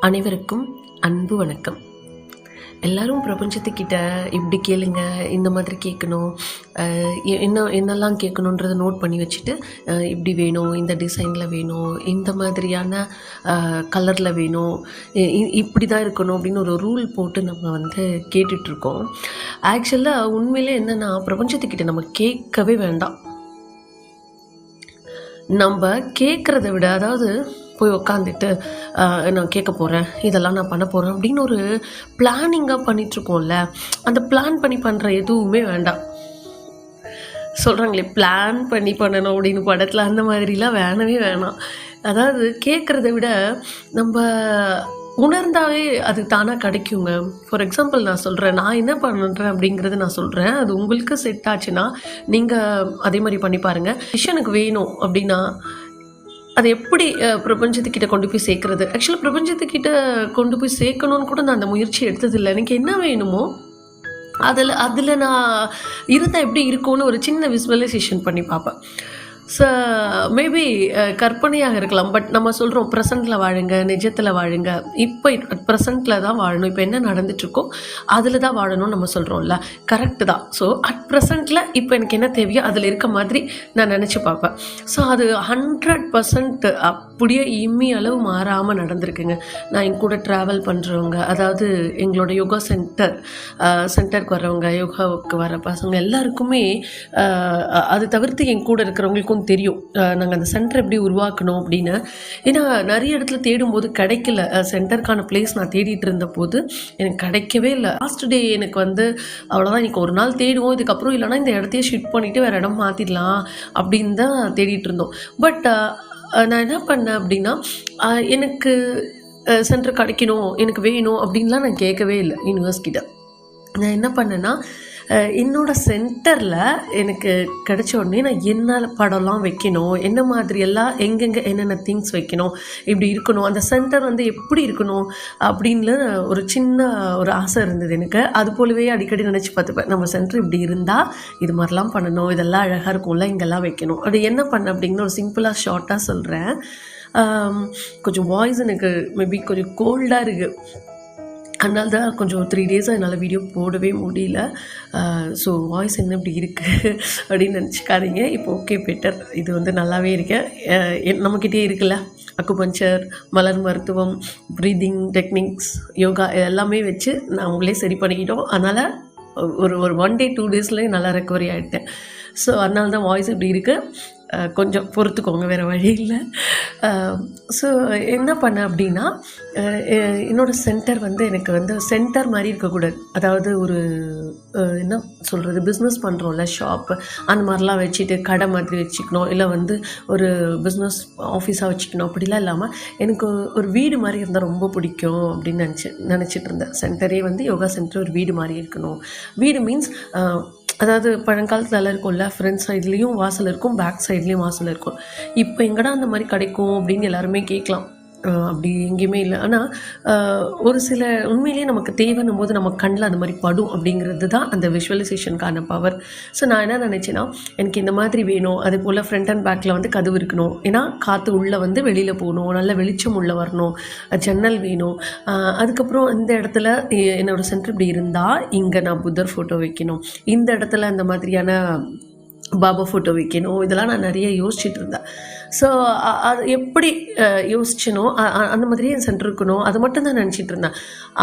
அனைவருக்கும் அன்பு வணக்கம். எல்லாரும் பிரபஞ்சத்துக்கிட்ட இப்படி கேளுங்க இந்த மாதிரி கேட்கணும் எ- என்ன என்னெல்லாம் கேட்கணுன்றதை நோட் பண்ணி வச்சுட்டு இப்படி வேணும் இந்த டிசைனில் வேணும் இந்த மாதிரியான கலரில் வேணும் இ- இப்படி தான் இருக்கணும் அப்படின்னு ஒரு ரூல் போட்டு நம்ம வந்து கேட்டுட்ருக்கோம். ஆக்சுவலாக உண்மையிலே என்னென்னா பிரபஞ்சத்துக்கிட்ட நம்ம கேட்கவே வேண்டாம். நம்ம கேட்குறத விட அதாவது போய் உட்காந்துட்டு நான் கேட்க போகிறேன் இதெல்லாம் நான் பண்ண போகிறேன் அப்படின்னு ஒரு பிளானிங்காக பண்ணிகிட்ருக்கோம்ல அந்த பிளான் பண்ணி பண்ணுற எதுவுமே வேண்டாம். சொல்கிறாங்களே பிளான் பண்ணி பண்ணணும் அப்படின்னு படத்தில் அந்த மாதிரிலாம் வேணவே வேணாம். அதாவது கேட்குறத விட நம்ம உணர்ந்தாவே அது தானாக கிடைக்குங்க. ஃபார் எக்ஸாம்பிள் நான் சொல்கிறேன் நான் என்ன பண்ணுறேன் அப்படிங்கிறத நான் சொல்கிறேன் அது உங்களுக்கு செட் ஆச்சுன்னா நீங்கள் அதே மாதிரி பண்ணி பாருங்கள் விஷயம் எனக்கு வேணும் அப்படின்னா அதை எப்படி பிரபஞ்சத்துக்கிட்ட கொண்டு போய் சேர்க்குறது? ஆக்சுவலாக பிரபஞ்சத்துக்கிட்ட கொண்டு போய் சேர்க்கணும்னு கூட நான் அந்த முயற்சி எடுத்ததில்லை. எனக்கு என்ன வேணுமோ அதில் அதில் நான் இருந்தால் எப்படி இருக்கும்னு ஒரு சின்ன விசுவலைசேஷன் பண்ணி பார்ப்பேன். ஸோ மேபி uh, கற்பனையாக இருக்கலாம். பட் நம்ம சொல்கிறோம் ப்ரெசண்டில் வாழுங்க நிஜத்தில் வாழுங்க. இப்போ அட் ப்ரெசண்டில் தான் வாழணும். இப்போ என்ன நடந்துட்டுருக்கோ அதில் தான் வாழணும்னு நம்ம சொல்கிறோம்ல கரெக்டு தான். ஸோ அட் ப்ரெசண்ட்டில் இப்போ எனக்கு என்ன தேவையோ அதில் இருக்க மாதிரி நான் நினச்சி பார்ப்பேன். ஸோ அது ஹண்ட்ரட் பர்சன்ட் அப்படியே இம்மி அளவு மாறாமல் நடந்திருக்குங்க. நான் என் கூட ட்ராவல் பண்ணுறவங்க அதாவது எங்களோட யோகா சென்டர் சென்டருக்கு வரவங்க யோகாவுக்கு வர பசங்க எல்லாருக்குமே uh, அது தவிர்த்து என் கூட இருக்கிறவங்களுக்கும் தெரியும். நாங்கள் அந்த சென்டர் எப்படி உருவாக்கணும் அப்படின்னு. ஏன்னா நிறைய இடத்துல தேடும்போது கிடைக்கல. சென்டருக்கான பிளேஸ் நான் தேடிட்டு இருந்த போது எனக்கு கிடைக்கவே இல்லை. லாஸ்ட் டே எனக்கு வந்து அவ்வளோதான் இன்னைக்கு ஒரு நாள் தேடுவோம். இதுக்கப்புறம் இல்லைனா இந்த இடத்தையே ஷிஃப்ட் பண்ணிவிட்டு வேறு இடம் மாற்றிடலாம் அப்படின்னு தான் தேடிட்டு இருந்தோம். பட் நான் என்ன பண்ணேன் அப்படின்னா எனக்கு சென்டர் கிடைக்கணும். எனக்கு வேணும் அப்படின்லாம் நான் கேட்கவே இல்லை யூனிவர்ஸ்கிட்ட நான் என்ன பண்ணேன்னா என்னோட சென்டரில் எனக்கு கிடைச்ச உடனே நான் என்ன படம்லாம் வைக்கணும் என்ன மாதிரி எல்லாம் எங்கெங்கே என்னென்ன திங்ஸ் வைக்கணும் இப்படி இருக்கணும் அந்த சென்டர் வந்து எப்படி இருக்கணும் அப்படின்னு ஒரு சின்ன ஒரு ஆசை இருந்தது எனக்கு. அது போலவே அடிக்கடி நினச்சி பார்த்துப்பேன் நம்ம சென்டர் இப்படி இருந்தால் இது மாதிரிலாம் பண்ணணும் இதெல்லாம் அழகாக இருக்கும்ல இங்கெல்லாம் வைக்கணும். அப்படி என்ன பண்ண அப்படின்னு ஒரு சிம்பிளாக ஷார்ட்டாக சொல்கிறேன் கொஞ்சம் வாய்ஸ் எனக்கு மேபி கொஞ்சம் கோல்டாக இருக்குது அதனால தான் கொஞ்சம் த்ரீ டேஸாக என்னால் வீடியோ போடவே முடியல. ஸோ வாய்ஸ் என்ன இப்படி இருக்குது அப்படின்னு நினச்சிக்காதீங்க. இப்போ ஓகே பெட்டர் இது வந்து நல்லாவே இருக்கேன். என் நம்மக்கிட்டே இருக்குல்ல? அக்குபஞ்சர் மலர் மருத்துவம் ப்ரீதிங் டெக்னிக்ஸ் யோகா எல்லாமே வச்சு நான் உங்களே சரி பண்ணிக்கிட்டோம். அதனால் ஒரு ஒரு ஒன் டே டூ டேஸ்லேயே நல்லா ரெக்கவரி ஆகிட்டேன் ஸோ அதனால தான் வாய்ஸ் இப்படி இருக்குது கொஞ்சம் பொறுத்துக்கோங்க வேறு வழி இல்லை. ஸோ என்ன பண்ணேன் அப்படின்னா என்னோடய சென்டர் வந்து எனக்கு வந்து சென்டர் மாதிரி இருக்கக்கூடாது அதாவது ஒரு என்ன சொல்கிறது பிஸ்னஸ் பண்ணுறோம்ல ஷாப்பு அந்த மாதிரிலாம் வச்சுட்டு கடை மாதிரி வச்சுக்கணும். இல்லை வந்து ஒரு பிஸ்னஸ் ஆஃபீஸாக வச்சுக்கணும். அப்படிலாம் இல்லாமல் எனக்கு ஒரு வீடு மாதிரி இருந்தால் ரொம்ப பிடிக்கும் அப்படின்னு நினச்சி நினச்சிட்டு இருந்தேன். சென்டரே வந்து யோகா சென்டர் ஒரு வீடு மாதிரி இருக்கணும். வீடு மீன்ஸ் அதாவது பழங்காலத்துல இருக்கும்ல ஃப்ரண்ட் சைட்லேயும் வாசல் இருக்கும் பேக் சைட்லேயும் வாசல் இருக்கும். இப்போ எங்கடா அந்த மாதிரி கிடைக்கும் அப்படின்னு எல்லாருமே கேட்கலாம். அப்படி எங்கேயுமே இல்லை. ஆனால் ஒரு சில உண்மையிலேயே நமக்கு தேவைன்னும் போது நம்ம கண்ணில் அந்த மாதிரி படும் அப்படிங்கிறது தான் அந்த விஷுவலைசேஷனுக்கான பவர் ஸோ நான் என்ன நினச்சேன்னா எனக்கு இந்த மாதிரி வேணும். அதே போல் ஃப்ரண்ட் அண்ட் பேக்கில் வந்து கதவு இருக்கணும். ஏன்னா காற்று உள்ளே வந்து வெளியில் போகணும். நல்ல வெளிச்சம் உள்ளே வரணும். ஜன்னல் வேணும். அதுக்கப்புறம் இந்த இடத்துல என்னோடய என்னோட சென்டர் இப்படி இருந்தால் இங்கே நான் புத்தர் ஃபோட்டோ வைக்கணும். இந்த இடத்துல அந்த மாதிரியான பாபா ஃபோட்டோ வைக்கணும். இதெல்லாம் நான் நிறைய யோசிச்சுட்டு இருந்தேன். ஸோ அது எப்படி யோசிச்சனோ அந்த மாதிரியே என் சென்டர் இருக்கணும். அது மட்டும் தான் நினச்சிட்டு இருந்தேன்.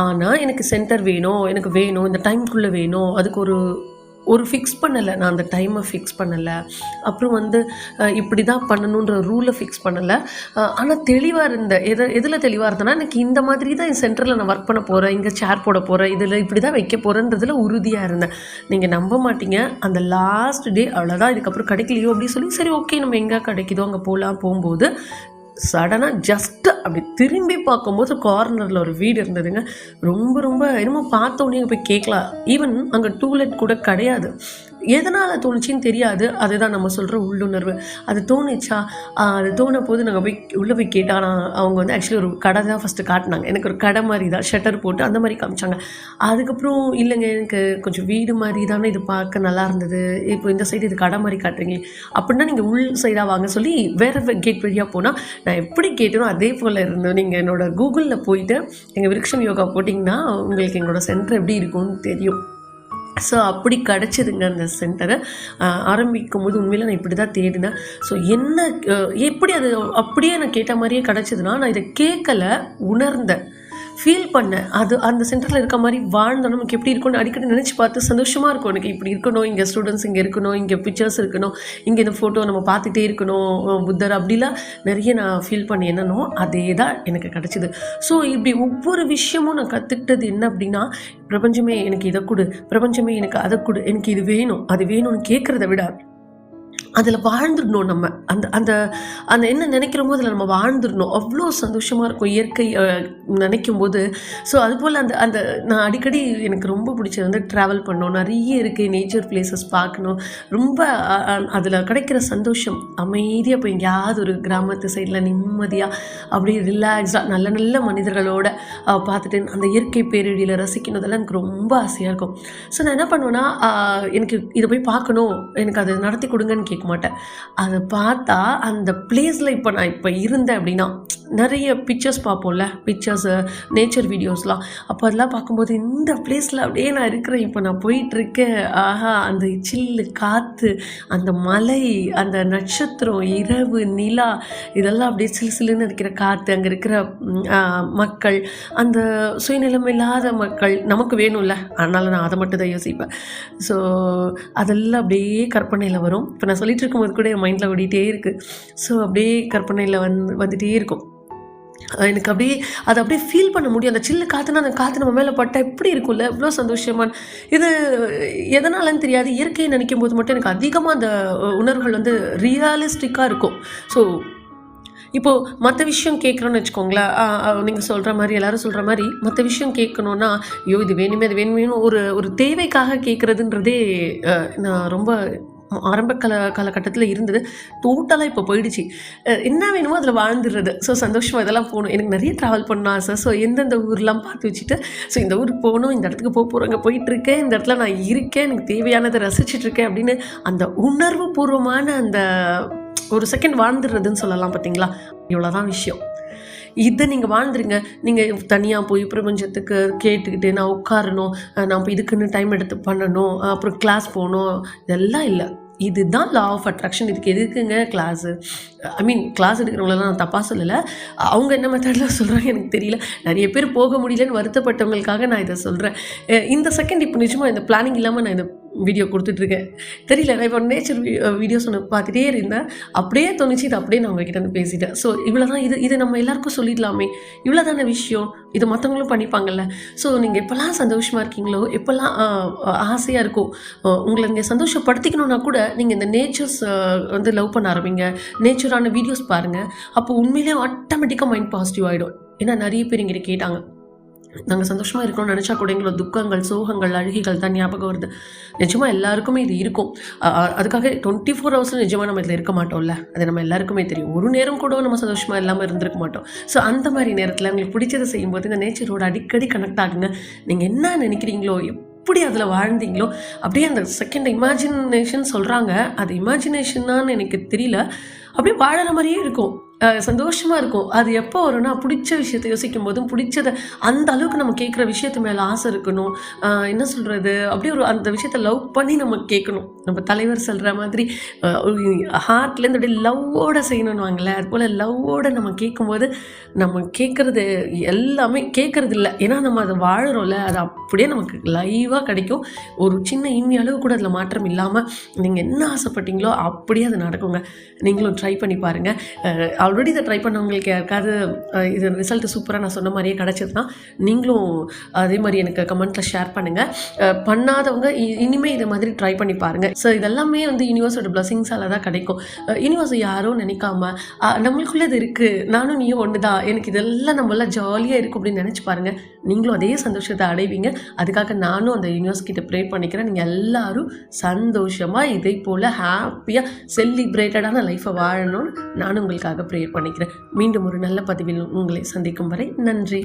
ஆனால் எனக்கு சென்டர் வேணும் எனக்கு வேணும் இந்த டைம்குள்ளே வேணும் அதுக்கு ஒரு ஒரு ஃபிக்ஸ் பண்ணலை. நான் அந்த டைமை ஃபிக்ஸ் பண்ணலை. அப்புறம் வந்து இப்படி தான் பண்ணணுன்ற ரூலை ஃபிக்ஸ் பண்ணலை. ஆனால் தெளிவாக இருந்தேன் எது எதில் தெளிவாக இருந்தேன்னா எனக்கு இந்த மாதிரி தான் என் சென்டரில் நான் ஒர்க் பண்ண போகிறேன் இங்கே சேர் போட போகிறேன் இதில் இப்படி தான் வைக்க போகிறேன்றதுல உறுதியாக இருந்தேன். நீங்கள் நம்ப மாட்டீங்க. அந்த லாஸ்ட் டே அவ்வளோதான் இதுக்கப்புறம் கிடைக்கலையோ அப்படின்னு சொல்லி சரி ஓகே நம்ம எங்கே கிடைக்குதோ அங்கே போகலாம் போகும்போது சடனாக ஜஸ்ட் அப்படி திரும்பி பார்க்கும்போது கார்னரில் ஒரு வீடு இருந்ததுங்க. ரொம்ப ரொம்ப என்னமோ பார்த்த உடனே போய் கேட்கலாம். ஈவன் அங்கே டூலெட் கூட கிடையாது. எதனால் தோணுச்சின்னு தெரியாது. அதுதான் நம்ம சொல்கிற உள்ளுணர்வு. அது தோணுச்சா? அது தோண போது நாங்கள் போய் உள்ளே போய் கேட்டால் நான் அவங்க வந்து ஆக்சுவலி ஒரு கடை தான் ஃபஸ்ட்டு காட்டினாங்க. எனக்கு ஒரு கடை மாதிரி தான் ஷட்டர் போட்டு அந்த மாதிரி காமிச்சாங்க. அதுக்கப்புறம் இல்லைங்க எனக்கு கொஞ்சம் வீடு மாதிரி தானே இது பார்க்க நல்லா இருந்தது. இப்போ இந்த சைடு இது கடை மாதிரி காட்டுறீங்க அப்படின்னா நீங்கள் உள் சைடாக வாங்க சொல்லி வேறு கேட் வழியாக போனால் நான் எப்படி கேட்டனோ அதே போல் இருந்தோம் நீங்கள் என்னோடய கூகுளில் போயிட்டு எங்கள் விருக்ஷம் யோகா போட்டிங்கன்னா உங்களுக்கு எங்களோட சென்டர் எப்படி இருக்கும்னு தெரியும். ஸோ அப்படி கிடச்சிதுங்க அந்த சென்டரை ஆரம்பிக்கும் போது உண்மையில் நான் இப்படி தான் தேடினேன். ஸோ என்ன எப்படி அது அப்படியே நான் கேட்ட மாதிரியே கிடச்சிதுன்னா நான் இதை கேட்கலை உணர்ந்தேன். ஃபீல் பண்ணேன் அது அந்த சென்டரில் இருக்க மாதிரி வாழ்ந்தோம் நமக்கு எப்படி இருக்கும்னு அடிக்கடி நினச்சி பார்த்து சந்தோஷமாக இருக்கும். எனக்கு இப்படி இருக்கணும் இங்கே ஸ்டூடெண்ட்ஸ் இங்கே இருக்கணும் இங்கே பிக்சர்ஸ் இருக்கணும் இங்கே இந்த ஃபோட்டோ நம்ம பார்த்துட்டே இருக்கணும் புத்தர் அப்படிலாம் நிறைய நான் ஃபீல் பண்ணி என்னன்னோ அதே தான் எனக்கு கிடச்சிது. ஸோ இப்படி ஒவ்வொரு விஷயமும் நான் கற்றுக்கிட்டது என்ன அப்படின்னா பிரபஞ்சமே எனக்கு இதை கொடு பிரபஞ்சமே எனக்கு அதை கொடு எனக்கு இது வேணும் அது வேணும்னு கேட்குறத விட அதில் வாழ்ந்துடணும் நம்ம. அந்த அந்த அந்த என்ன நினைக்கிறோமோ அதில் நம்ம வாழ்ந்துடணும். அவ்வளோ சந்தோஷமாக இருக்கும் இயற்கை நினைக்கும் போது ஸோ அதுபோல் அந்த அந்த நான் அடிக்கடி எனக்கு ரொம்ப பிடிச்சது வந்து ட்ராவல் பண்ணணும். நிறைய இருக்குது நேச்சர் பிளேசஸ் பார்க்கணும். ரொம்ப அதில் கிடைக்கிற சந்தோஷம் அமைதியாக போய் எங்கேயாவது ஒரு கிராமத்து சைடில் நிம்மதியாக அப்படியே ரிலாக்ஸாக நல்ல நல்ல மனிதர்களோட பார்த்துட்டு அந்த இயற்கை பேரடியில் ரசிக்கணும். அதெல்லாம் எனக்கு ரொம்ப ஆசையாக இருக்கும். ஸோ நான் என்ன பண்ணுவேன்னா எனக்கு இதை போய் பார்க்கணும். எனக்கு அதை நடத்தி கொடுங்கன்னு கேட்க மாட்டேன் அதை பார்த்தா அந்த பிளேஸில் இப்போ நான் இப்போ இருந்தேன் அப்படின்னா நிறைய பிக்சர்ஸ் பார்ப்போம்ல பிக்சர்ஸு நேச்சர் வீடியோஸ்லாம் அப்போ அதெல்லாம் பார்க்கும்போது இந்த பிளேஸில் அப்படியே நான் இருக்கிறேன். இப்போ நான் போயிட்டுருக்கேன். ஆஹா அந்த சில்லு காற்று அந்த மலை அந்த நட்சத்திரம் இரவு நிலா இதெல்லாம் அப்படியே சிலு சில்லுன்னு இருக்கிற காற்று அங்கே இருக்கிற மக்கள் அந்த சுயநிலம் இல்லாத மக்கள் நமக்கு வேணும்ல. அதனால் நான் அதை மட்டும் தான் யோசிப்பேன். ஸோ அதெல்லாம் அப்படியே கற்பனையில் வரும். இப்போ நான் சொல்லிட்டு இருக்கும்போது கூட என் மைண்டில் ஓடிட்டே இருக்குது ஸோ அப்படியே கற்பனையில் வந்து வந்துட்டே இருக்கும். எனக்கு அப்படியே அதை அப்படியே ஃபீல் பண்ண முடியும். அந்த சில்லு காற்றுனா அந்த காற்று நம்ம மேலே பட்டா எப்படி இருக்கும்ல? எவ்வளோ சந்தோஷமான இது எதனாலன்னு தெரியாது. இயற்கையை நினைக்கும் போது மட்டும் எனக்கு அதிகமாக அந்த உணர்வுகள் வந்து ரியலிஸ்டிக்காக இருக்கும். ஸோ இப்போது மற்ற விஷயம் கேட்குறோன்னு வச்சுக்கோங்களேன் நீங்கள் சொல்கிற மாதிரி எல்லோரும் சொல்கிற மாதிரி மற்ற விஷயம் கேட்கணுன்னா ஐயோ இது வேணுமே அது வேணுமே ஒரு ஒரு தேவைக்காக கேட்குறதுன்றதே நான் ரொம்ப ஆரம்ப கால காலகட்டத்தில் இருந்தது. டோட்டலாக இப்போ போயிடுச்சு. என்ன வேணுமோ அதில் வாழ்ந்துடுறது. ஸோ சந்தோஷமாக இதெல்லாம் போகணும். எனக்கு நிறைய ட்ராவல் பண்ண ஆசை ஸோ எந்தெந்த ஊர்லாம் பார்த்து வச்சுட்டு ஸோ இந்த ஊருக்கு போகணும் இந்த இடத்துக்கு போக போகிறோங்க போயிட்டுருக்கேன் இந்த இடத்துல நான் இருக்கேன் எனக்கு தேவையானதை ரசிச்சிட்ருக்கேன் இருக்கேன் அப்படின்னு அந்த உணர்வு பூர்வமான அந்த ஒரு செகண்ட் வாழ்ந்துடுறதுன்னு சொல்லலாம் பார்த்தீங்களா? இவ்வளோதான் விஷயம். இதை நீங்கள் வாழ்ந்துருங்க. நீங்கள் தனியாக போய் பிரபஞ்சத்துக்கு கேட்டுக்கிட்டு நான் உட்காரணும் நான் இதுக்குன்னு டைம் எடுத்து பண்ணணும் அப்புறம் கிளாஸ் போகணும் இதெல்லாம் இல்லை. இதுதான் லா ஆஃப் அட்ராக்ஷன் இதுக்கு எதுக்குங்க கிளாஸு ஐ மீன் கிளாஸ் எடுக்கிறவங்களெல்லாம் நான் தப்பாக சொல்லலை. அவங்க என்ன மெத்தடில் சொல்கிறாங்க எனக்கு தெரியல. நிறைய பேர் போக முடியலன்னு வருத்தப்பட்டவங்களுக்காக நான் இதை சொல்கிறேன் இந்த செகண்ட் இப்போ நிஜமாக இந்த பிளானிங் இல்லாமல் நான் இதை வீடியோ கொடுத்துட்ருக்கேன். தெரியல நான் இப்போ நேச்சர் வீடியோஸ் ஒன்று பார்த்துட்டே இருந்தேன். அப்படியே தோணுச்சு இது அப்படியே நான் உங்ககிட்ட வந்து பேசிட்டேன். ஸோ இவ்வளோ தான் இது இதை நம்ம எல்லாருக்கும் சொல்லிடலாமே. இவ்வளோ தானே விஷயம்? இது மற்றவங்களும் பண்ணிப்பாங்கல்ல. ஸோ நீங்கள் எப்போல்லாம் சந்தோஷமாக இருக்கீங்களோ எப்போல்லாம் ஆசையாக இருக்கோ உங்களை நீங்கள் சந்தோஷப்படுத்திக்கணும்னா கூட நீங்கள் இந்த நேச்சர்ஸ் வந்து லவ் பண்ண ஆரம்பிங்க. நேச்சரான வீடியோஸ் பாருங்கள் அப்போ உண்மையிலேயே ஆட்டோமேட்டிக்காக மைண்ட் பாசிட்டிவ் ஆகிடும் ஏன்னா நிறைய பேர் எங்கிட்ட கேட்டாங்க நாங்கள் சந்தோஷமாக இருக்கணும்னு நினச்சா கூட எங்களோட துக்கங்கள் சோகங்கள் அழுகைகள் தான் ஞாபகம் வருது. நிஜமாக எல்லாருக்குமே இது இருக்கும். அதுக்காக டுவெண்ட்டி ஃபோர் ஹவர்ஸில் நிஜமாக நம்ம இதில் இருக்க மாட்டோம்ல? அது நம்ம எல்லாருக்குமே தெரியும். ஒரு நேரம் கூட நம்ம சந்தோஷமாக இல்லாமல் இருந்திருக்க மாட்டோம். ஸோ அந்த மாதிரி நேரத்தில் உங்களுக்கு பிடிச்சதை செய்யும்போது இந்த நேச்சரோட அடிக்கடி கனெக்ட் ஆகுங்க. நீங்கள் என்ன நினைக்கிறீங்களோ எப்படி அதில் வாழ்ந்தீங்களோ அப்படியே அந்த செகண்ட் இமேஜினேஷன் சொல்கிறாங்க அது இமேஜினேஷன்னான்னு எனக்கு தெரியல. அப்படியே வாழற மாதிரியே இருக்கும். சந்தோஷமாக இருக்கும். அது எப்போ வரும்னா பிடிச்ச விஷயத்தை யோசிக்கும் போதும் பிடிச்சத அந்த அளவுக்கு நம்ம கேட்குற விஷயத்து மேலே ஆசை இருக்கணும். என்ன சொல்கிறது அப்படியே ஒரு அந்த விஷயத்தை லவ் பண்ணி நம்ம கேட்கணும். நம்ம தலைவர் சொல்கிற மாதிரி ஹார்ட்லேருந்து அப்படியே லவ்வோட செய்யணும்னு வாங்கலை அது போல் லவ்வோட நம்ம கேட்கும்போது நம்ம கேட்குறது எல்லாமே கேட்குறது இல்லை. ஏன்னா நம்ம அதை வாழறோம்ல அது அப்படியே நமக்கு லைவாக கிடைக்கும். ஒரு சின்ன இம்மி அளவு கூட அதில் மாற்றம் இல்லாமல் நீங்கள் என்ன ஆசைப்பட்டீங்களோ அப்படியே அது நடக்குங்க. நீங்களும் ட்ரை பண்ணி பாருங்கள் ஆல்ரெடி இதை ட்ரை பண்ணவங்களுக்கு யாருக்காவது இது ரிசல்ட் சூப்பராக நான் சொன்ன மாதிரியே கிடச்சதுன்னா நீங்களும் அதே மாதிரி எனக்கு கமெண்ட்டில் ஷேர் பண்ணுங்கள் பண்ணாதவங்க இ- இதை மாதிரி ட்ரை பண்ணி பாருங்கள் ஸோ இதெல்லாமே வந்து யூனிவர்ஸோட பிளஸிங்ஸால் தான் கிடைக்கும். யூனிவர்ஸ் யாரும் நினைக்காம நம்மளுக்குள்ளே இது இருக்குது நானும் நீயும் ஒன்று தான் எனக்கு இதெல்லாம் நம்மளாம் ஜாலியாக இருக்கும் அப்படின்னு நினச்சி பாருங்கள் நீங்களும் அதே சந்தோஷத்தை அடைவீங்க. அதுக்காக நானும் அந்த யூனிவர்ஸ் கிட்ட ப்ரே பண்ணிக்கிறேன். நீங்கள் எல்லாரும் சந்தோஷமாக இதே போல் ஹாப்பியாக செலிப்ரேட்டடான லைஃப்பை வாழணும்னு நானும் உங்களுக்காக ப்ரே பண்ணிக்கிறேன். மீண்டும் ஒரு நல்ல பதிவில் உங்களை சந்திக்கும் வரை நன்றி.